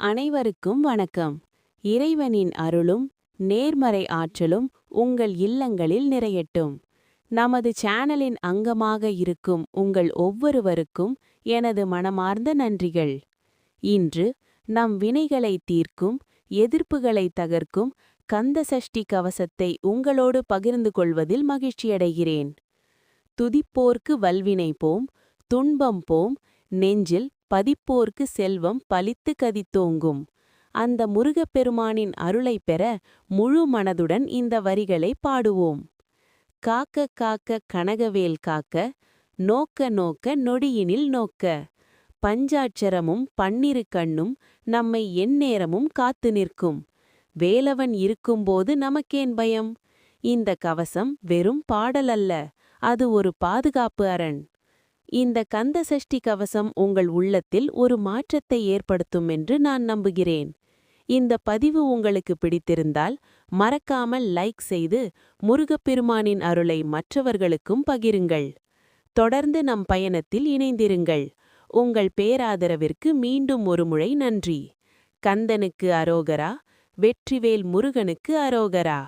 அனைவருக்கும் வணக்கம். இறைவனின் அருளும் நேர்மறை ஆற்றலும் உங்கள் இல்லங்களில் நிறையட்டும். நமது சேனலின் அங்கமாக இருக்கும் உங்கள் ஒவ்வொருவருக்கும் எனது மனமார்ந்த நன்றிகள். இன்று நம் வினைகளை தீர்க்கும் எதிர்ப்புகளை தகர்க்கும் கந்த சஷ்டி கவசத்தை உங்களோடு பகிர்ந்து கொள்வதில் மகிழ்ச்சியடைகிறேன். துதிப்போர்க்கு வல்வினை போம் துன்பம் போம் நெஞ்சில் பதிப்போர்க்கு செல்வம் பலித்து கதித்தோங்கும். அந்த முருகப்பெருமானின் அருளை பெற முழு மனதுடன் இந்த வரிகளை பாடுவோம். காக்க காக்க கனகவேல் காக்க நோக்க நோக்க நொடியினில் நோக்க. பஞ்சாட்சரமும் பன்னிரு கண்ணும் நம்மை எந்நேரமும் காத்து நிற்கும். வேலவன் இருக்கும்போது நமக்கேன் பயம்? இந்த கவசம் வெறும் பாடலல்ல அது ஒரு பாதுகாப்பு அரண். இந்த கந்த சஷ்டி கவசம் உங்கள் உள்ளத்தில் ஒரு மாற்றத்தை ஏற்படுத்தும் என்று நான் நம்புகிறேன். இந்த பதிவு உங்களுக்கு பிடித்திருந்தால் மறக்காமல் லைக் செய்து முருகப்பெருமானின் அருளை மற்றவர்களுக்கும் பகிருங்கள். தொடர்ந்து நம் பயணத்தில் இணைந்திருங்கள். உங்கள் பேராதரவிற்கு மீண்டும் ஒருமுறை நன்றி. கந்தனுக்கு அரோகரா வெற்றிவேல் முருகனுக்கு அரோகரா.